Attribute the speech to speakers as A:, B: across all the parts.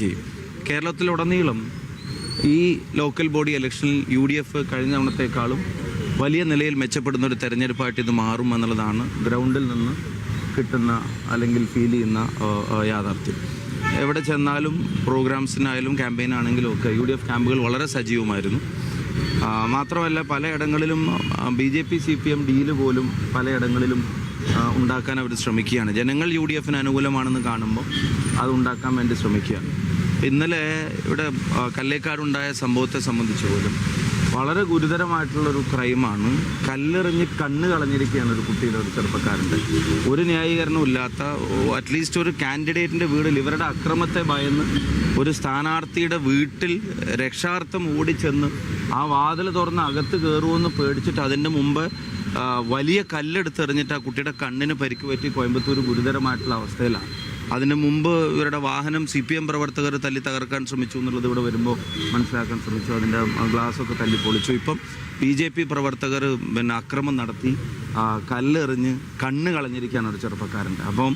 A: ചെയ്യും കേരളത്തിലുടനീളം ഈ ലോക്കൽ ബോഡി ഇലക്ഷനിൽ യു ഡി എഫ് കഴിഞ്ഞ തവണത്തേക്കാളും വലിയ നിലയിൽ മെച്ചപ്പെടുന്ന ഒരു തെരഞ്ഞെടുപ്പായിട്ട് ഇത് മാറും എന്നുള്ളതാണ് ഗ്രൗണ്ടിൽ നിന്ന് കിട്ടുന്ന അല്ലെങ്കിൽ ഫീൽ ചെയ്യുന്ന യാഥാർത്ഥ്യം. എവിടെ ചെന്നാലും പ്രോഗ്രാംസിനായാലും ക്യാമ്പയിനാണെങ്കിലും ഒക്കെ യു ഡി എഫ് ക്യാമ്പുകൾ വളരെ സജീവമായിരുന്നു. മാത്രമല്ല പലയിടങ്ങളിലും B J P C P M deal പോലും പലയിടങ്ങളിലും ഉണ്ടാക്കാൻ അവർ ശ്രമിക്കുകയാണ്. ജനങ്ങൾ യു ഡി എഫിന് അനുകൂലമാണെന്ന് കാണുമ്പോൾ അത് ഉണ്ടാക്കാൻ വേണ്ടി ശ്രമിക്കുകയാണ്. ഇന്നലെ ഇവിടെ കല്ലേക്കാടുണ്ടായ സംഭവത്തെ സംബന്ധിച്ച് പോലും വളരെ ഗുരുതരമായിട്ടുള്ളൊരു ക്രൈമാണ്. കല്ലെറിഞ്ഞ് കണ്ണ് കളഞ്ഞിരിക്കുകയാണ് ഒരു കുട്ടിയുടെ ഒരു ചെറുപ്പക്കാരന്റെ. ഒരു ന്യായീകരണവും ഇല്ലാത്ത അറ്റ്ലീസ്റ്റ് ഒരു കാൻഡിഡേറ്റിന്റെ വീടിൽ ഇവരുടെ അക്രമത്തെ ഭയന്ന് ഒരു സ്ഥാനാർത്ഥിയുടെ വീട്ടിൽ രക്ഷാർത്ഥം ഓടിച്ചെന്ന് ആ വാതിൽ തുറന്ന് അകത്ത് കയറുമെന്ന് പേടിച്ചിട്ട് അതിന്റെ മുമ്പ് വലിയ കല്ലെടുത്തെറിഞ്ഞിട്ട് ആ കുട്ടിയുടെ കണ്ണിന് പരിക്ക് പറ്റി കോയമ്പത്തൂർ ഗുരുതരമായിട്ടുള്ള അവസ്ഥയിലാണ്. അതിന് മുമ്പ് ഇവരുടെ വാഹനം സി പി എം പ്രവർത്തകർ തല്ലി തകർക്കാൻ ശ്രമിച്ചു എന്നുള്ളത് ഇവിടെ വരുമ്പോൾ മനസ്സിലാക്കാൻ ശ്രമിച്ചു. അതിന്റെ ഗ്ലാസ്സൊക്കെ തല്ലി പൊളിച്ചു. ഇപ്പം ബി ജെ പി പ്രവർത്തകർ പിന്നെ അക്രമം നടത്തി കല്ലെറിഞ്ഞ് കണ്ണ് കളഞ്ഞിരിക്കുകയാണ് ഒരു ചെറുപ്പക്കാരന്റെ അപ്പം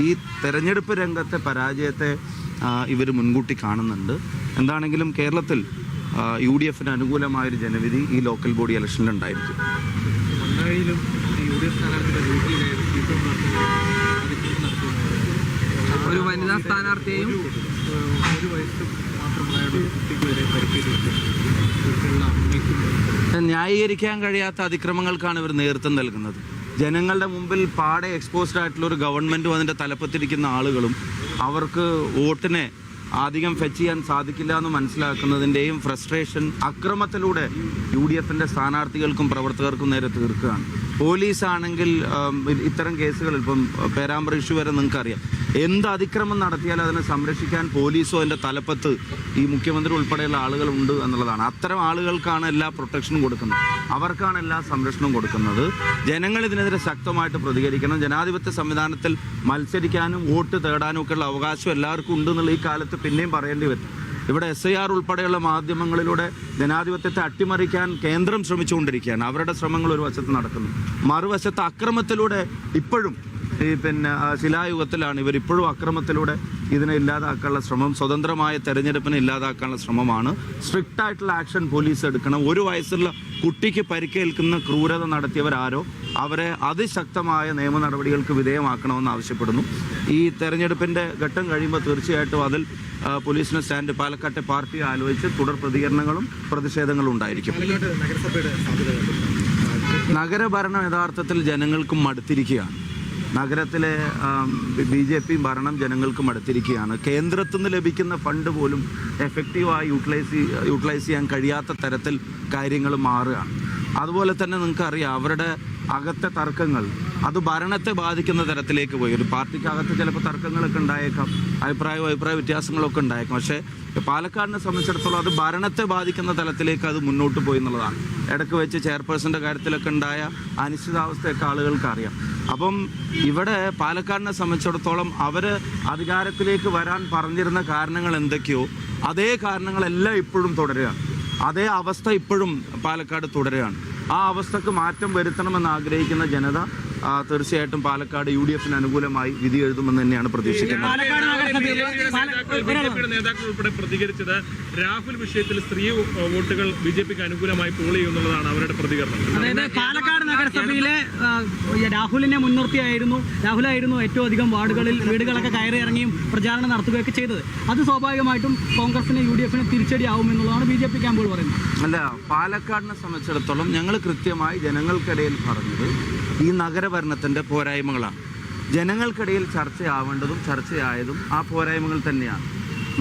A: ഈ തെരഞ്ഞെടുപ്പ് രംഗത്തെ പരാജയത്തെ ഇവർ മുൻകൂട്ടി കാണുന്നുണ്ട്. എന്താണെങ്കിലും കേരളത്തിൽ യു ഡി എഫിന് അനുകൂലമായൊരു ജനവിധി ഈ ലോക്കൽ ബോഡി
B: ഇലക്ഷനിലുണ്ടായിരിക്കും വീട്ടിൽ കയറി സ്വീകരണം നടത്തുന്നത്
C: ഒരു വനിതാ സ്ഥാനാർത്ഥിയെയും
B: ഒരു വയസ്സ്
A: ന്യായീകരിക്കാൻ കഴിയാത്ത അതിക്രമങ്ങൾക്കാണ് ഇവർ നേതൃത്വം നൽകുന്നത്. ജനങ്ങളുടെ മുമ്പിൽ പാടെ എക്സ്പോസ്ഡ് ആയിട്ടുള്ള ഒരു ഗവൺമെന്റും അതിന്റെ തലപ്പത്തിരിക്കുന്ന ആളുകളും അവർക്ക് വോട്ടിനെ അധികം ഫെച്ച് ചെയ്യാൻ സാധിക്കില്ല എന്ന് മനസ്സിലാക്കുന്നതിന്റെയും ഫ്രസ്ട്രേഷൻ അക്രമത്തിലൂടെ യു ഡി എഫിന്റെ സ്ഥാനാർത്ഥികൾക്കും പ്രവർത്തകർക്കും നേരെ തീർക്കുകയാണ്. പോലീസാണെങ്കിൽ ഇത്തരം കേസുകൾ ഇപ്പം പേരാമ്പ്ര ഇഷ്യൂ വരെ നിങ്ങൾക്കറിയാം. എന്ത് അതിക്രമം നടത്തിയാലും അതിനെ സംരക്ഷിക്കാൻ പോലീസോ എന്റെ തലപ്പത്ത് ഈ മുഖ്യമന്ത്രി ഉൾപ്പെടെയുള്ള ആളുകളുണ്ട് എന്നുള്ളതാണ്. അത്തരം ആളുകൾക്കാണ് എല്ലാ പ്രൊട്ടക്ഷനും കൊടുക്കുന്നത്. അവർക്കാണ് എല്ലാ സംരക്ഷണവും കൊടുക്കുന്നത്. ജനങ്ങൾ ഇതിനെതിരെ ശക്തമായിട്ട് പ്രതികരിക്കണം. ജനാധിപത്യ സംവിധാനത്തിൽ മത്സരിക്കാനും വോട്ട് തേടാനും ഒക്കെയുള്ള അവകാശം എല്ലാവർക്കും ഉണ്ട് എന്നുള്ള ഈ കാലത്ത് പിന്നെയും പറയേണ്ടി വരും. ഇവിടെ എസ് ഐ ആർ ഉൾപ്പെടെയുള്ള മാധ്യമങ്ങളിലൂടെ ജനാധിപത്യത്തെ അട്ടിമറിക്കാൻ കേന്ദ്രം ശ്രമിച്ചുകൊണ്ടിരിക്കുകയാണ്. അവരുടെ ശ്രമങ്ങൾ ഒരു വശത്ത് നടക്കുന്നു. മറുവശത്ത് അക്രമത്തിലൂടെ ഇപ്പോഴും ഈ പിന്നെ ശിലായുഗത്തിലാണ് ഇവർ ഇപ്പോഴും അക്രമത്തിലൂടെ ഇതിനെ ഇല്ലാതാക്കാനുള്ള ശ്രമം സ്വതന്ത്രമായ തെരഞ്ഞെടുപ്പിനെ ഇല്ലാതാക്കാനുള്ള ശ്രമമാണ്. സ്ട്രിക്റ്റ് ആയിട്ടുള്ള ആക്ഷൻ പോലീസ് എടുക്കണം. ഒരു വയസ്സുള്ള കുട്ടിക്ക് പരിക്കേൽക്കുന്ന ക്രൂരത നടത്തിയവരാരോ അവരെ അതിശക്തമായ നിയമ നടപടികൾക്ക് വിധേയമാക്കണമെന്ന് ആവശ്യപ്പെടുന്നു. ഈ തെരഞ്ഞെടുപ്പിന്റെ ഘട്ടം കഴിയുമ്പോൾ തീർച്ചയായിട്ടും അതിൽ പോലീസിന് സ്റ്റാൻഡ് പാലക്കാട്ടെ പാർട്ടി ആലോചിച്ച് തുടർ പ്രതികരണങ്ങളും പ്രതിഷേധങ്ങളും ഉണ്ടായിരിക്കും. നഗരഭരണം യഥാർത്ഥത്തിൽ ജനങ്ങൾക്കും മടുത്തിരിക്കുകയാണ്. നഗരത്തിലെ ബി ജെ പി ഭരണം ജനങ്ങൾക്ക് മടുത്തിരിക്കുകയാണ് കേന്ദ്രത്തിൽ നിന്ന് ലഭിക്കുന്ന ഫണ്ട് പോലും എഫക്റ്റീവായി യൂട്ടിലൈസ് യൂട്ടിലൈസ് ചെയ്യാൻ കഴിയാത്ത തരത്തിൽ കാര്യങ്ങൾ മാറുകയാണ്. അതുപോലെ തന്നെ നിങ്ങൾക്കറിയാം അവരുടെ അകത്തെ തർക്കങ്ങൾ അത് ഭരണത്തെ ബാധിക്കുന്ന തരത്തിലേക്ക് പോയി. ഒരു പാർട്ടിക്കകത്ത് ചിലപ്പോൾ തർക്കങ്ങളൊക്കെ ഉണ്ടായേക്കാം അഭിപ്രായവും അഭിപ്രായ വ്യത്യാസങ്ങളൊക്കെ ഉണ്ടായേക്കാം. പക്ഷേ പാലക്കാടിനെ സംബന്ധിച്ചിടത്തോളം അത് ഭരണത്തെ ബാധിക്കുന്ന തലത്തിലേക്ക് അത് മുന്നോട്ട് പോയി എന്നുള്ളതാണ്. ഇടയ്ക്ക് വെച്ച് ചെയർപേഴ്സന്റെ കാര്യത്തിലൊക്കെ ഉണ്ടായ അനിശ്ചിതാവസ്ഥയൊക്കെ ആളുകൾക്ക് അറിയാം അപ്പം ഇവിടെ പാലക്കാടിനെ സംബന്ധിച്ചിടത്തോളം അവർ അധികാരത്തിലേക്ക് വരാൻ പറഞ്ഞിരുന്ന കാരണങ്ങൾ എന്തൊക്കെയോ അതേ കാരണങ്ങളെല്ലാം ഇപ്പോഴും തുടരുകയാണ്. അതേ അവസ്ഥ ഇപ്പോഴും പാലക്കാട് തുടരുകയാണ്. ആ അവസ്ഥക്ക് മാറ്റം വരുത്തണമെന്ന് ആഗ്രഹിക്കുന്ന ജനത തീർച്ചയായിട്ടും പാലക്കാട് യു ഡി എഫിന് അനുകൂലമായി വിധി എഴുതുമെന്ന് തന്നെയാണ് പ്രതീക്ഷിക്കുന്നത്.
B: നേതാക്കൾ ഉൾപ്പെടെ പ്രതികരിച്ചത് രാഹുൽ വിഷയത്തിൽ സ്ത്രീ വോട്ടുകൾ ബി ജെ പിക്ക് അനുകൂലമായി പോൾ ചെയ്യുന്നുള്ളതാണ് അവരുടെ പ്രതികരണം.
D: അതായത് പാലക്കാട് നഗരസഭയിലെ രാഹുലിനെ മുൻനിർത്തിയായിരുന്നു. രാഹുലായിരുന്നു ഏറ്റവും അധികം വാർഡുകളിൽ വീടുകളൊക്കെ കയറി ഇറങ്ങിയും പ്രചാരണം നടത്തുകയൊക്കെ ചെയ്തത്. അത് സ്വാഭാവികമായിട്ടും കോൺഗ്രസിന് യു ഡി എഫിന് തിരിച്ചടിയാവും എന്നുള്ളതാണ് ബി ജെ പി ക്യാമ്പുകൾ പറയുന്നത്.
A: അല്ല പാലക്കാടിനെ സംബന്ധിച്ചിടത്തോളം ഞങ്ങൾ കൃത്യമായി ജനങ്ങൾക്കിടയിൽ പറഞ്ഞത് ഈ നഗരഭരണത്തിന്റെ പോരായ്മകളാണ്. ജനങ്ങൾക്കിടയിൽ ചർച്ചയാവേണ്ടതും ചർച്ചയായതും ആ പോരായ്മകൾ തന്നെയാണ്.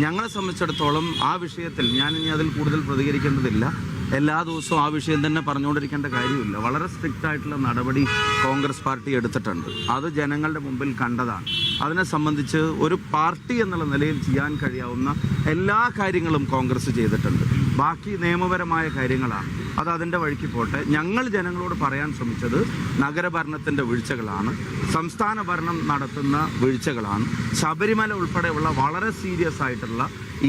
A: ഞങ്ങളെ സംബന്ധിച്ചിടത്തോളം ആ വിഷയത്തിൽ ഞാൻ ഇനി അതിൽ കൂടുതൽ പ്രതികരിക്കേണ്ടതില്ല. എല്ലാ ദിവസവും ആ വിഷയം തന്നെ പറഞ്ഞുകൊണ്ടിരിക്കേണ്ട കാര്യമില്ല. വളരെ സ്ട്രിക്റ്റ് ആയിട്ടുള്ള നടപടി കോൺഗ്രസ് പാർട്ടി എടുത്തിട്ടുണ്ട്. അത് ജനങ്ങളുടെ മുമ്പിൽ കണ്ടതാണ്. അതിനെ സംബന്ധിച്ച് ഒരു പാർട്ടി എന്നുള്ള നിലയിൽ ചെയ്യാൻ കഴിയാവുന്ന എല്ലാ കാര്യങ്ങളും കോൺഗ്രസ് ചെയ്തിട്ടുണ്ട്. ബാക്കി നിയമപരമായ കാര്യങ്ങളാണ്. അത് അതിന്റെ വഴിക്ക് പോട്ടെ. ഞങ്ങൾ ജനങ്ങളോട് പറയാൻ ശ്രമിച്ചത് നഗരഭരണത്തിന്റെ വീഴ്ചകളാണ്. സംസ്ഥാന ഭരണം നടത്തുന്ന വീഴ്ചകളാണ്. ശബരിമല ഉൾപ്പെടെയുള്ള വളരെ സീരിയസ് ആയിട്ടുള്ള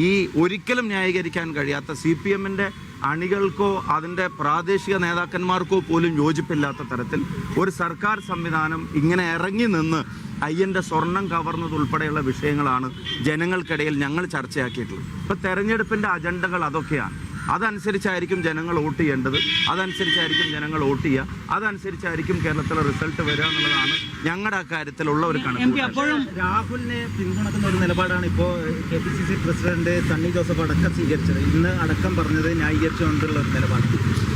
A: ഈ ഒരിക്കലും ന്യായീകരിക്കാൻ കഴിയാത്ത സി പി എമ്മിന്റെ അണികൾക്കോ അതിന്റെ പ്രാദേശിക നേതാക്കന്മാർക്കോ പോലും യോജിപ്പില്ലാത്ത തരത്തിൽ ഒരു സർക്കാർ സംവിധാനം ഇങ്ങനെ ഇറങ്ങി നിന്ന് അയ്യന്റെ സ്വർണം കവർന്നതുൾപ്പെടെയുള്ള വിഷയങ്ങളാണ് ജനങ്ങൾക്കിടയിൽ ഞങ്ങൾ ചർച്ചയാക്കിയിട്ടുള്ളത്. ഇപ്പോൾ തെരഞ്ഞെടുപ്പിന്റെ അജണ്ടകൾ അതൊക്കെയാണ്. അതനുസരിച്ചായിരിക്കും ജനങ്ങൾ വോട്ട് ചെയ്യേണ്ടത് അതനുസരിച്ചായിരിക്കും ജനങ്ങൾ വോട്ട് ചെയ്യുക അതനുസരിച്ചായിരിക്കും കേരളത്തിലെ റിസൾട്ട് വരിക എന്നുള്ളതാണ് ഞങ്ങളുടെ അക്കാര്യത്തിലുള്ള ഒരു കണക്ക്.
D: അപ്പോഴും
C: രാഹുലിനെ പിന്തുണക്കുന്ന ഒരു നിലപാടാണ് ഇപ്പോൾ K P C C president Sunny Joseph അടക്കം സ്വീകരിച്ചത്. ഇന്ന് അടക്കം പറഞ്ഞത് ന്യായീകരിച്ചുകൊണ്ടുള്ള ഒരു നിലപാട്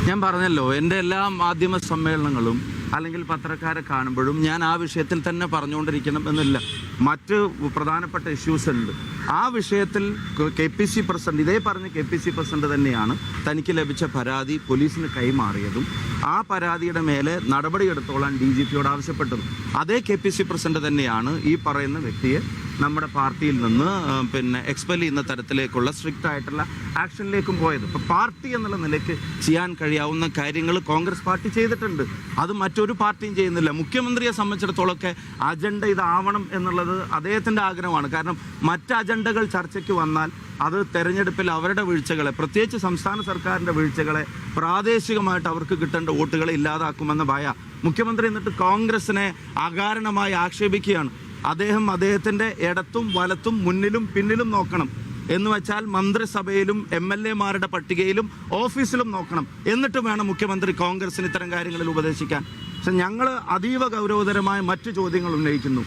A: ഞാൻ പറഞ്ഞല്ലോ എന്റെ എല്ലാ മാധ്യമ സമ്മേളനങ്ങളും അല്ലെങ്കിൽ പത്രക്കാരെ കാണുമ്പോഴും ഞാൻ ആ വിഷയത്തിൽ തന്നെ പറഞ്ഞുകൊണ്ടിരിക്കണം എന്നില്ല. മറ്റ് പ്രധാനപ്പെട്ട ഇഷ്യൂസ് ഉണ്ട്. ആ വിഷയത്തിൽ കെ പി സി പ്രസിഡന്റ് ഇതേ പറഞ്ഞ കെ പി സി പ്രസിഡന്റ് തന്നെയാണ് തനിക്ക് ലഭിച്ച പരാതി പോലീസിന് കൈമാറിയതും ആ പരാതിയുടെ മേലെ നടപടിയെടുത്തോളാൻ ഡി ജി പിയോട് ആവശ്യപ്പെട്ടതും. അതേ കെ പി സി പ്രസിഡന്റ് തന്നെയാണ് ഈ പറയുന്ന വ്യക്തിയെ നമ്മുടെ പാർട്ടിയിൽ നിന്ന് പിന്നെ എക്സ്പെൽ ചെയ്യുന്ന തരത്തിലേക്കുള്ള സ്ട്രിക്റ്റ് ആയിട്ടുള്ള ആക്ഷനിലേക്കും പോയത്. ഇപ്പോൾ പാർട്ടി എന്നുള്ള നിലയ്ക്ക് ചെയ്യാൻ കഴിയാവുന്ന കാര്യങ്ങൾ കോൺഗ്രസ് പാർട്ടി ചെയ്തിട്ടുണ്ട്. അത് മറ്റൊരു പാർട്ടിയും ചെയ്യുന്നില്ല. മുഖ്യമന്ത്രിയെ സംബന്ധിച്ചിടത്തോളമൊക്കെ അജണ്ട ഇതാവണം എന്നുള്ളത് അദ്ദേഹത്തിന്റെ ആഗ്രഹമാണ്. കാരണം മറ്റ് അജണ്ടകൾ ചർച്ചയ്ക്ക് വന്നാൽ അത് തെരഞ്ഞെടുപ്പിൽ അവരുടെ വീഴ്ചകളെ പ്രത്യേകിച്ച് സംസ്ഥാന സർക്കാരിന്റെ വീഴ്ചകളെ പ്രാദേശികമായിട്ട് അവർക്ക് കിട്ടേണ്ട വോട്ടുകളെ ഇല്ലാതാക്കുമെന്ന ഭയ മുഖ്യമന്ത്രി എന്നിട്ട് കോൺഗ്രസിനെ അകാരണമായി ആക്ഷേപിക്കുകയാണ്. അദ്ദേഹം അദ്ദേഹത്തിന്റെ ഇടത്തും വലത്തും മുന്നിലും പിന്നിലും നോക്കണം. എന്ന് വെച്ചാൽ മന്ത്രിസഭയിലും എം എൽ എമാരുടെ പട്ടികയിലും ഓഫീസിലും നോക്കണം. എന്നിട്ട് വേണം മുഖ്യമന്ത്രി കോൺഗ്രസിന് ഇത്തരം കാര്യങ്ങളിൽ ഉപദേശിക്കാൻ. പക്ഷെ ഞങ്ങൾ അതീവ ഗൗരവതരമായ മറ്റു ചോദ്യങ്ങൾ ഉന്നയിക്കുന്നു.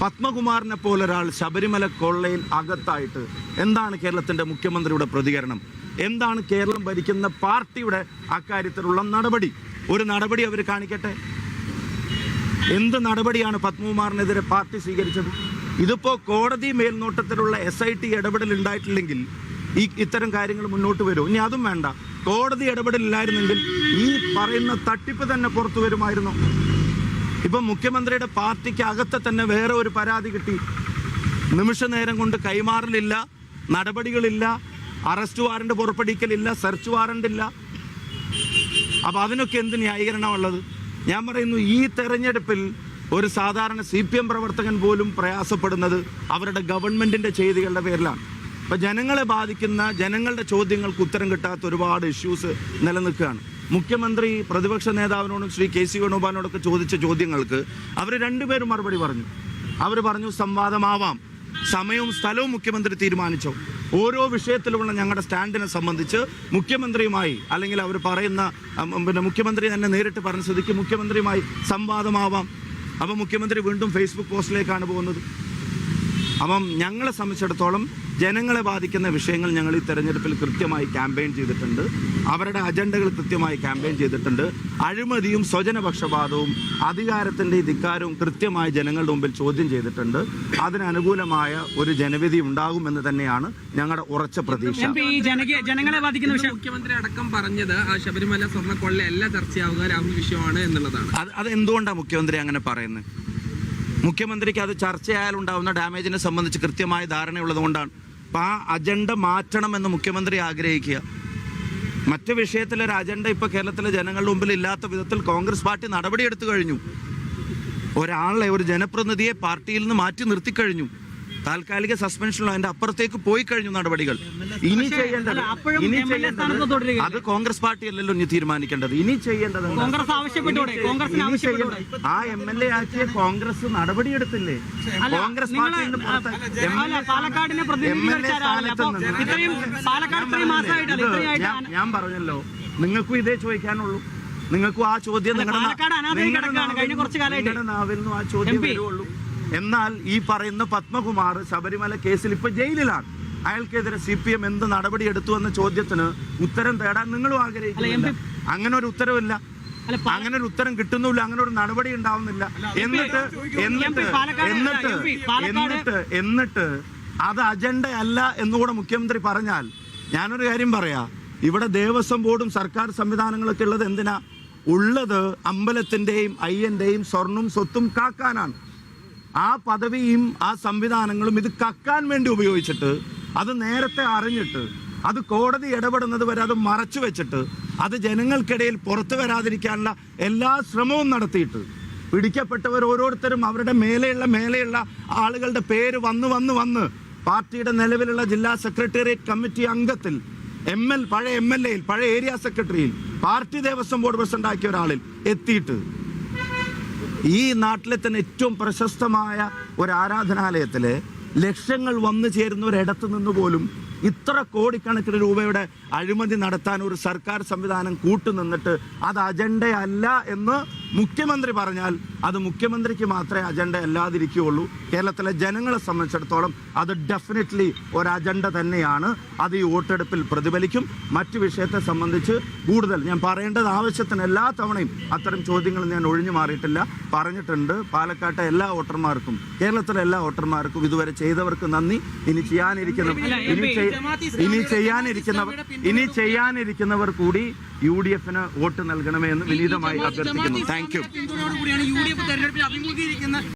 A: പത്മകുമാറിനെ പോലൊരാൾ ശബരിമല കൊള്ളയിൽ അകത്തായിട്ട് എന്താണ് കേരളത്തിന്റെ മുഖ്യമന്ത്രിയുടെ പ്രതികരണം? എന്താണ് കേരളം ഭരിക്കുന്ന പാർട്ടിയുടെ അക്കാര്യത്തിലുള്ള നടപടി? ഒരു നടപടി അവർ കാണിക്കട്ടെ? എന്ത് നടപടിയാണ് പത്മകുമാറിനെതിരെ പാർട്ടി സ്വീകരിച്ചത്? ഇതിപ്പോൾ കോടതി മേൽനോട്ടത്തിലുള്ള എസ് ഐ ടി ഇടപെടൽ ഉണ്ടായിട്ടില്ലെങ്കിൽ ഈ ഇത്തരം കാര്യങ്ങൾ മുന്നോട്ട് വരും. ഇനി അതും വേണ്ട. കോടതി ഇടപെടലില്ലായിരുന്നെങ്കിൽ ഈ പറയുന്ന തട്ടിപ്പ് തന്നെ പുറത്തു വരുമായിരുന്നു. ഇപ്പം മുഖ്യമന്ത്രിയുടെ പാർട്ടിക്ക് അകത്തെ തന്നെ വേറെ ഒരു പരാതി കിട്ടി. നിമിഷ നേരം കൊണ്ട് കൈമാറലില്ല നടപടികളില്ല അറസ്റ്റ് വാറണ്ട് പുറപ്പെടുവിക്കലില്ല സെർച്ച് വാറണ്ട് ഇല്ല. അപ്പം അതിനൊക്കെ എന്ത് ന്യായീകരണമുള്ളത് ഞാൻ പറയുന്നു ഈ തെരഞ്ഞെടുപ്പിൽ ഒരു സാധാരണ സി പി എം പ്രവർത്തകൻ പോലും പ്രയാസപ്പെടുന്നത് അവരുടെ ഗവൺമെന്റിന്റെ ചെയ്തികളുടെ പേരിലാണ്. അപ്പം ജനങ്ങളെ ബാധിക്കുന്ന ജനങ്ങളുടെ ചോദ്യങ്ങൾക്ക് ഉത്തരം കിട്ടാത്ത ഒരുപാട് ഇഷ്യൂസ് നിലനിൽക്കുകയാണ്. മുഖ്യമന്ത്രി പ്രതിപക്ഷ നേതാവിനോടും ശ്രീ കെ സി വേണുഗോപാലിനോടൊക്കെ ചോദിച്ച ചോദ്യങ്ങൾക്ക് അവർ രണ്ടുപേരും മറുപടി പറഞ്ഞു. അവർ പറഞ്ഞു സംവാദമാവാം. സമയവും സ്ഥലവും മുഖ്യമന്ത്രി തീരുമാനിച്ചോ. ഓരോ വിഷയത്തിലുമുള്ള ഞങ്ങളുടെ സ്റ്റാൻഡിനെ സംബന്ധിച്ച് മുഖ്യമന്ത്രിയുമായി അല്ലെങ്കിൽ അവർ പറയുന്ന പിന്നെ മുഖ്യമന്ത്രി തന്നെ നേരിട്ട് പറഞ്ഞ സ്ഥിതിക്ക് മുഖ്യമന്ത്രിയുമായി സംവാദമാവാം. അപ്പോൾ മുഖ്യമന്ത്രി വീണ്ടും ഫേസ്ബുക്ക് പോസ്റ്റിലേക്കാണ് പോകുന്നത്. അപ്പം ഞങ്ങളെ സംബന്ധിച്ചിടത്തോളം ജനങ്ങളെ ബാധിക്കുന്ന വിഷയങ്ങൾ ഞങ്ങൾ ഈ തെരഞ്ഞെടുപ്പിൽ കൃത്യമായി ക്യാമ്പയിൻ ചെയ്തിട്ടുണ്ട്. അവരുടെ അജണ്ടകൾ കൃത്യമായി ക്യാമ്പയിൻ ചെയ്തിട്ടുണ്ട്. അഴിമതിയും സ്വജനപക്ഷപാതവും അധികാരത്തിന്റെ ധിക്കാരവും കൃത്യമായി ജനങ്ങളുടെ മുമ്പിൽ ചോദ്യം ചെയ്തിട്ടുണ്ട്. അതിനനുകൂലമായ ഒരു ജനവിധി ഉണ്ടാകുമെന്ന് തന്നെയാണ് ഞങ്ങളുടെ ഉറച്ച പ്രതീക്ഷ.
D: ജനങ്ങളെ ബാധിക്കുന്ന വിഷയം.
E: മുഖ്യമന്ത്രി അടക്കം പറഞ്ഞത് ആ ശബരിമല സ്വർണക്കൊള്ളയല്ല ചർച്ചയാവുക രാഹുൽ വിഷയമാണ് എന്നുള്ളതാണ്.
A: അത് അത് എന്തുകൊണ്ടാണ് മുഖ്യമന്ത്രി അങ്ങനെ പറയുന്നത്? മുഖ്യമന്ത്രിക്ക് അത് ചർച്ചയായാൽ ഉണ്ടാവുന്ന ഡാമേജിനെ സംബന്ധിച്ച് കൃത്യമായ ധാരണയുള്ളത് കൊണ്ടാണ്. അപ്പം ആ അജണ്ട മാറ്റണമെന്ന് മുഖ്യമന്ത്രി ആഗ്രഹിക്കുക. മറ്റ് വിഷയത്തിലൊരു അജണ്ട ഇപ്പോൾ കേരളത്തിലെ ജനങ്ങളുടെ മുമ്പിൽ ഇല്ലാത്ത വിധത്തിൽ കോൺഗ്രസ് പാർട്ടി നടപടിയെടുത്തു കഴിഞ്ഞു. ഒരാളെ ഒരു ജനപ്രതിനിധിയെ പാർട്ടിയിൽ നിന്ന് മാറ്റി നിർത്തിക്കഴിഞ്ഞു താൽക്കാലിക സസ്പെൻഷനിലോ അതിന്റെ അപ്പുറത്തേക്ക് പോയി കഴിഞ്ഞു നടപടികൾ. ഇനി ചെയ്യേണ്ടത് ഇനി ചെയ്യേണ്ടത് അത് കോൺഗ്രസ് പാർട്ടി അല്ലല്ലോ ഇനി തീരുമാനിക്കേണ്ടത്. ഇനി ചെയ്യേണ്ടത് ആ എം എൽ എ ആക്കിയ കോൺഗ്രസ് നടപടിയെടുത്തില്ലേ? കോൺഗ്രസ് പാർട്ടിയിൽ ഞാൻ- പറഞ്ഞല്ലോ. നിങ്ങൾക്കും ഇതേ ചോദിക്കാനുള്ളൂ. നിങ്ങൾക്കും ആ ചോദ്യം നിങ്ങളുടെ നാവിൽ- നിന്നും ആ ചോദ്യം വരുള്ളൂ എന്നാൽ ഈ പറയുന്ന പത്മകുമാർ ശബരിമല കേസിൽ ഇപ്പൊ ജയിലിലാണ്. അയാൾക്കെതിരെ സി പി എം എന്ത് നടപടി എടുത്തു എന്ന ചോദ്യത്തിന് ഉത്തരം തേടാൻ നിങ്ങളും ആഗ്രഹിക്കുന്നില്ല. അങ്ങനെ ഒരു ഉത്തരവില്ല.
D: അല്ല,
A: അങ്ങനെ ഒരു ഉത്തരം കിട്ടുന്നില്ല അങ്ങനെ ഒരു നടപടി ഉണ്ടാവുന്നില്ല. എന്നിട്ട് എന്നിട്ട് എന്നിട്ട് എന്നിട്ട് എന്നിട്ട് അത് അജണ്ട അല്ല എന്നുകൂടെ മുഖ്യമന്ത്രി പറഞ്ഞാൽ ഞാനൊരു കാര്യം പറയാ. ഇവിടെ ദേവസ്വം ബോർഡും സർക്കാർ സംവിധാനങ്ങളൊക്കെ ഉള്ളത് എന്തിനാ? ഉള്ളത് അമ്പലത്തിന്റെയും അയ്യന്റെയും സ്വർണും സ്വത്തും കാക്കാനാണ്. ആ പദവിയും ആ സംവിധാനങ്ങളും ഇത് കക്കാൻ വേണ്ടി ഉപയോഗിച്ചിട്ട് അത് നേരത്തെ അറിഞ്ഞിട്ട് അത് കോടതി ഇടപെടുന്നത് വരെ അത് മറച്ചു വെച്ചിട്ട് അത് ജനങ്ങൾക്കിടയിൽ പുറത്തു വരാതിരിക്കാനുള്ള എല്ലാ ശ്രമവും നടത്തിയിട്ട് പിടിക്കപ്പെട്ടവർ ഓരോരുത്തരും അവരുടെ മേലെയുള്ള മേലെയുള്ള ആളുകളുടെ പേര് വന്ന് വന്ന് വന്ന് പാർട്ടിയുടെ നിലവിലുള്ള ജില്ലാ സെക്രട്ടേറിയറ്റ് കമ്മിറ്റി അംഗത്തിൽ എം എൽ പഴയ എം എൽ എയിൽ പഴയ ഏരിയ സെക്രട്ടറിയിൽ പാർട്ടി ദേവസ്വം ബോർഡ് പ്രസിഡന്റ് ആക്കിയ ഒരാളിൽ എത്തിയിട്ട് ഈ നാട്ടിലെ തന്നെ ഏറ്റവും പ്രശസ്തമായ ഒരു ആരാധനാലയത്തിൽ ലക്ഷങ്ങൾ വന്നു ചേരുന്ന ഒരിടത്ത് നിന്ന് പോലും ഇത്ര കോടിക്കണക്കിന് രൂപയുടെ അഴിമതി നടത്താൻ ഒരു സർക്കാർ സംവിധാനം കൂട്ടുനിന്നിട്ട് അത് അജണ്ടയല്ല എന്ന് മുഖ്യമന്ത്രി പറഞ്ഞാൽ അത് മുഖ്യമന്ത്രിക്ക് മാത്രമേ അജണ്ട അല്ലാതിരിക്കുകയുള്ളൂ. കേരളത്തിലെ ജനങ്ങളെ സംബന്ധിച്ചിടത്തോളം അത് ഡെഫിനറ്റ്ലി ഒരു അജണ്ട തന്നെയാണ്. അത് ഈ വോട്ടെടുപ്പിൽ പ്രതിഫലിക്കും. മറ്റു വിഷയത്തെ സംബന്ധിച്ച് കൂടുതൽ ഞാൻ പറയേണ്ടത് ആവശ്യത്തിന് എല്ലാ തവണയും അത്തരം ചോദ്യങ്ങൾ ഞാൻ ഒഴിഞ്ഞു മാറിയിട്ടില്ല. പറഞ്ഞിട്ടുണ്ട്. പാലക്കാട്ടെ എല്ലാ വോട്ടർമാർക്കും കേരളത്തിലെ എല്ലാ വോട്ടർമാർക്കും ഇതുവരെ ചെയ്തവർക്ക് നന്ദി. ഇനി ചെയ്യാനിരിക്കുന്ന ഇനി ചെയ്- ഇനി ചെയ്യാനിരിക്കുന്നവർ ഇനി ചെയ്യാനിരിക്കുന്നവർ കൂടി യു ഡി എഫിന് വോട്ട് നൽകണമേ എന്ന് വിനീതമായി അഭ്യർത്ഥിക്കുന്നു. Thank you